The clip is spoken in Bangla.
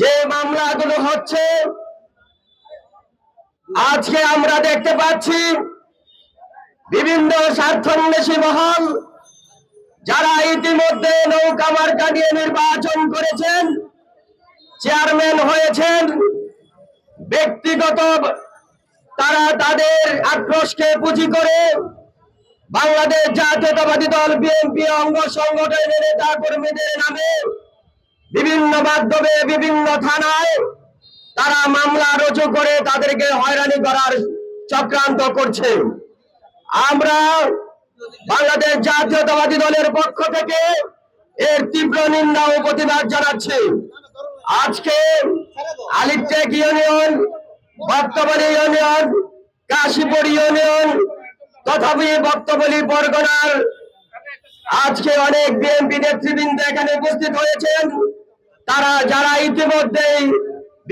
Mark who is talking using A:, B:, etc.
A: যে মামলাগুলো হচ্ছে, আজকে আমরা দেখতে পাচ্ছি বিভিন্ন স্বার্থন্বেষী মহল যারা ইতিমধ্যে নৌকা মার্কা নিয়ে নির্বাচন করেছেন, চেয়ারম্যান হয়েছেন, ব্যক্তিগত তারা তাদের আক্রোশকে পুঁজি করে বাংলাদেশ জাতীয়তাবাদী দল, বিএনপি অঙ্গ সংগঠনের নেতা কর্মীদের নামে বিভিন্ন মাধ্যমে বিভিন্ন থানায় তারা মামলা রুজু করে তাদেরকে হয়রানি করার চক্রান্ত করছে। আমরা বাংলাদেশ জাতীয়তাবাদী দলের পক্ষ থেকে এর তীব্র নিন্দা ও প্রতিবাদ জানাচ্ছি। আজকে Alitek union, Baktaboli union, Kashipur union তথাপি বক্তবলী পরগনার আজকে অনেক বিএনপি নেতৃবৃন্দ এখানে উপস্থিত হয়েছেন। তারা যারা ইতিমধ্যেই